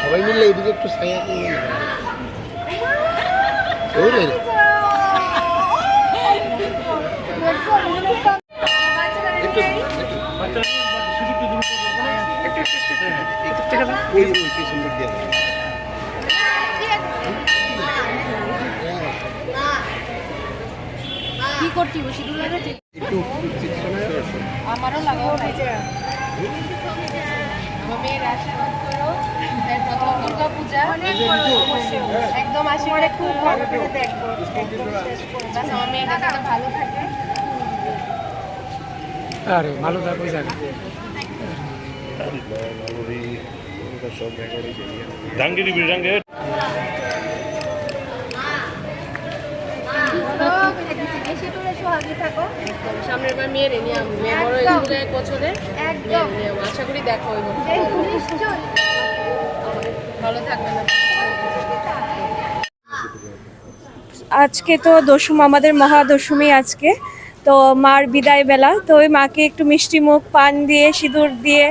সবাই মিললে এদিকে একটু ছায়া দিয়ে ওই রে একটু ওই ওই পিছন দিক দিয়ে দাও। কি করছি সিঁদুর লাগাচ্ছি। আমারও লাগাও মেয়ের আশীর্বাদ করো দুর্গা পূজা একদম আশীর্বাদ খুব ভালো করে দেখব আমার মেয়েটা যাতে ভালো থাকে। আরে ভালো থাকো যাক ডাঙ্গে। দিবি সামনের বার মেয়ের নিয়ে আমি মেয়ে বড় এক বছরে। যাব। আশা করি দেখো না আজকে তো দশম আমাদের মহাদশমী আজকে। তো মার বিদায় বেলা তো ওই মাকে একটু মিষ্টি মুখ পান দিয়ে সিঁদুর দিয়ে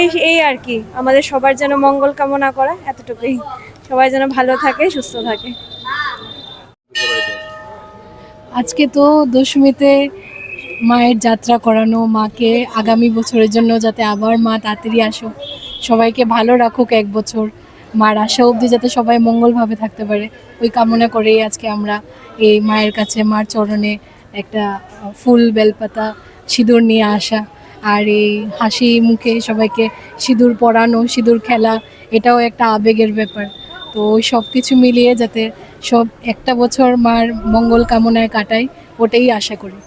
এই এই আর কি। আমাদের সবার যেন মঙ্গল কামনা করা এতটুকুই। সবাই যেন ভালো থাকে সুস্থ থাকে। আজকে তো দশমীতে মায়ের যাত্রা করানো মাকে আগামী বছরের জন্য যাতে আবার মা তাড়াতাড়ি আসো সবাইকে ভালো রাখুক এক বছর। মার আশা অবধি যাতে সবাই মঙ্গলভাবে থাকতে পারে। ওই কামনা করেই আজকে আমরা এই মায়ের কাছে, মার চরণে একটা ফুল বেলপাতা, সিঁদুর নিয়ে আসা আর এই হাসি মুখে সবাইকে সিঁদুর পরানো, সিঁদুর খেলা, এটাও একটা আবেগের ব্যাপার। তো ওই সব কিছু মিলিয়ে যাতে সব একটা বছর মার মঙ্গল কামনায় কাটাই, ওটাই আশা করি।